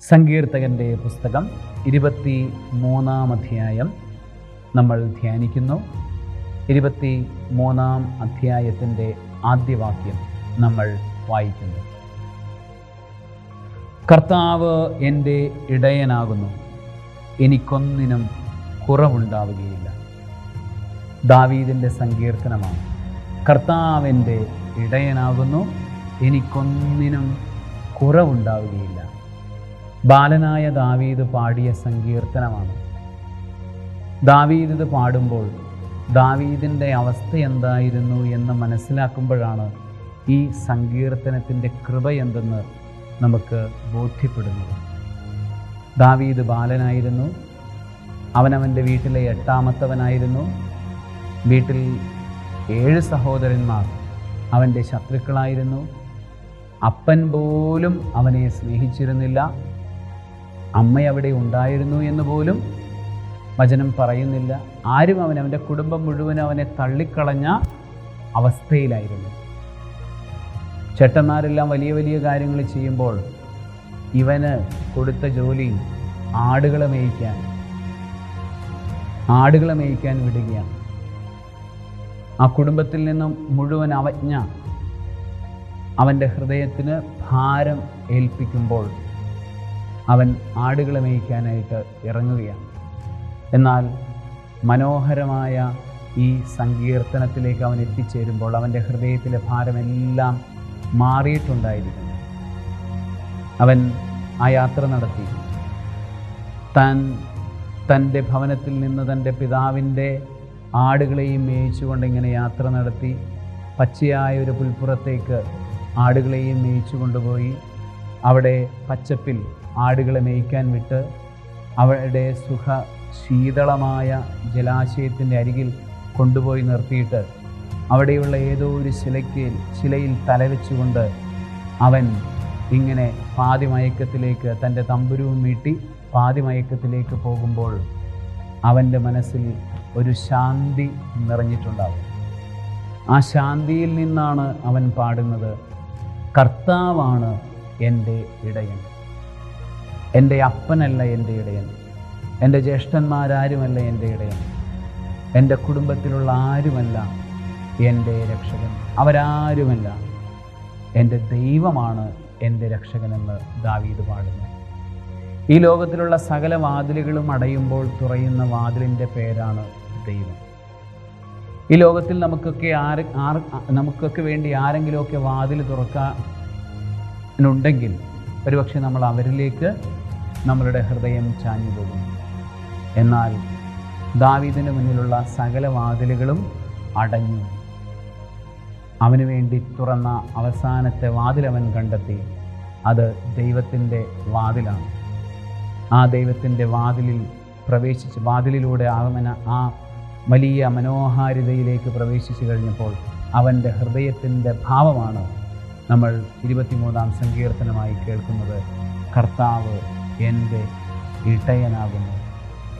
സങ്കീർത്തകന്റെ പുസ്തകം ഇരുപത്തി മൂന്നാം അധ്യായം നമ്മൾ ധ്യാനിക്കുന്നു. ഇരുപത്തി മൂന്നാം അധ്യായത്തിന്റെ ആദ്യവാക്യം നമ്മൾ വായിക്കുന്നു. കർത്താവ് എന്റെ ഇടയനാകുന്നു എനിക്കൊന്നിനും കുറവുണ്ടാവുകയില്ല. ദാവീദിന്റെ സങ്കീർത്തനമാണ് കർത്താവിന്റെ ഇടയനാകുന്നു എനിക്കൊന്നിനും കുറവുണ്ടാവുകയില്ല. ബാലനായ ദാവീദ് പാടിയ സങ്കീർത്തനമാണ്. ദാവീദ് ഇത് പാടുമ്പോൾ ദാവീദിന്റെ അവസ്ഥ എന്തായിരുന്നു എന്ന് മനസ്സിലാക്കുമ്പോഴാണ് ഈ സങ്കീർത്തനത്തിന്റെ കൃപ എന്തെന്ന് നമുക്ക് ബോധ്യപ്പെടുന്നത്. ദാവീദ് ബാലനായിരുന്നു. അവനവന്റെ വീട്ടിലെ എട്ടാമത്തവനായിരുന്നു. വീട്ടിൽ ഏഴ് സഹോദരന്മാർ അവന്റെ ശത്രുക്കളായിരുന്നു. അപ്പൻ പോലും അവനെ സ്നേഹിച്ചിരുന്നില്ല. അമ്മ അവിടെ ഉണ്ടായിരുന്നു എന്ന് പോലും വചനം പറയുന്നില്ല. ആരും അവൻ അവന്റെ കുടുംബം മുഴുവൻ അവനെ തള്ളിക്കളഞ്ഞ അവസ്ഥയിലായിരുന്നു. ചേട്ടന്മാരെല്ലാം വലിയ വലിയ കാര്യങ്ങൾ ചെയ്യുമ്പോൾ ഇവന് കൊടുത്ത ജോലി ആടുകളെ മേയ്ക്കാൻ ആടുകളെ മേയ്ക്കാൻ വിടുകയാണ്. ആ കുടുംബത്തിൽ നിന്നും മുഴുവൻ അവജ്ഞ അവന്റെ ഹൃദയത്തിന് ഭാരം ഏൽപ്പിക്കുമ്പോൾ അവൻ ആടുകളെ മേയ്ക്കാനായിട്ട് ഇറങ്ങുകയാണ്. എന്നാൽ മനോഹരമായ ഈ സങ്കീർത്തനത്തിലേക്ക് അവൻ എത്തിച്ചേരുമ്പോൾ അവന്റെ ഹൃദയത്തിലെ ഭാരമെല്ലാം മാറിയിട്ടുണ്ടായിരിക്കുന്നു. അവൻ ആ യാത്ര നടത്തി. താൻ തന്റെ ഭവനത്തിൽ നിന്ന് തന്റെ പിതാവിന്റെ ആടുകളെയും മേയിച്ചുകൊണ്ട് ഇങ്ങനെ യാത്ര നടത്തി പച്ചയായ ഒരു പുൽപ്പുറത്തേക്ക് ആടുകളെയും മേയിച്ചു കൊണ്ടുപോയി അവിടെ പച്ചപ്പിൽ ആടുകളെ മേയ്ക്കാൻ വിട്ട് അവരുടെ സുഖ ശീതളമായ ജലാശയത്തിന്റെ അരികിൽ കൊണ്ടുപോയി നിർത്തിയിട്ട് അവിടെയുള്ള ഏതോ ഒരു ശിലയ്ക്ക് ശിലയിൽ തലവെച്ചുകൊണ്ട് അവൻ ഇങ്ങനെ പാതിമയക്കത്തിലേക്ക് തന്റെ തമ്പുരുവും മീട്ടി പാതിമയക്കത്തിലേക്ക് പോകുമ്പോൾ അവന്റെ മനസ്സിൽ ഒരു ശാന്തി നിറഞ്ഞിട്ടുണ്ടാവും. ആ ശാന്തിയിൽ നിന്നാണ് അവൻ പാടുന്നത്. കർത്താവാണ് എന്റെ ഇടയൻ. എന്റെ അപ്പനല്ല എന്റെ ഇടയൻ. എന്റെ ജ്യേഷ്ഠന്മാരാരുമല്ല എന്റെ ഇടയൻ. എന്റെ കുടുംബത്തിലുള്ള ആരുമല്ല എന്റെ രക്ഷകൻ. അവരാരുമല്ല. എന്റെ ദൈവമാണ് എന്റെ രക്ഷകനെന്ന് ദാവീദ് പാടുന്നു. ഈ ലോകത്തിലുള്ള സകല വാതിലുകളും അടയുമ്പോൾ തുറയുന്ന വാതിലിന്റെ പേരാണ് ദൈവം. ഈ ലോകത്തിൽ നമുക്കൊക്കെ ആര് ആർ നമുക്കൊക്കെ വേണ്ടി ആരെങ്കിലുമൊക്കെ വാതിൽ തുറക്കാനുണ്ടെങ്കിൽ ഒരുപക്ഷെ നമ്മൾ അവരിലേക്ക് നമ്മളുടെ ഹൃദയം ചാഞ്ഞു പോകും. എന്നാൽ ദാവീദിന് മുന്നിലുള്ള സകല വാതിലുകളും അടഞ്ഞു. അവന് വേണ്ടി തുറന്ന അവസാനത്തെ വാതിൽ അവൻ കണ്ടെത്തി. അത് ദൈവത്തിന്റെ വാതിലാണ്. ആ ദൈവത്തിന്റെ വാതിലിൽ പ്രവേശിച്ച് വാതിലിലൂടെ ആഗമന ആ വലിയ മനോഹാരിതയിലേക്ക് പ്രവേശിച്ചു കഴിഞ്ഞപ്പോൾ അവന്റെ ഹൃദയത്തിന്റെ ഭാവമാണ് നമ്മൾ ഇരുപത്തിമൂന്നാം സങ്കീർത്തനമായി കേൾക്കുന്നത് കർത്താവ് എന്റെ ഇട്ടയനാകുന്നു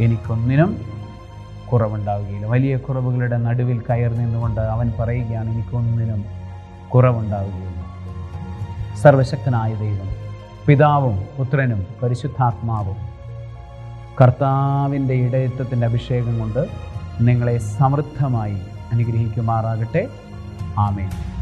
എനിക്കൊന്നിനും കുറവുണ്ടാവുകയില്ല. വലിയ കുറവുകളുടെ നടുവിൽ കയർ നിന്നുകൊണ്ട് അവൻ പറയുകയാണ് എനിക്കൊന്നിനും കുറവുണ്ടാവുകയില്ല. സർവശക്തനായ ദൈവം പിതാവും പുത്രനും പരിശുദ്ധാത്മാവും കർത്താവിന്റെ ഇടയത്വത്തിന്റെ അഭിഷേകം കൊണ്ട് നിങ്ങളെ സമൃദ്ധമായി അനുഗ്രഹിക്കുമാറാകട്ടെ. ആമേൻ.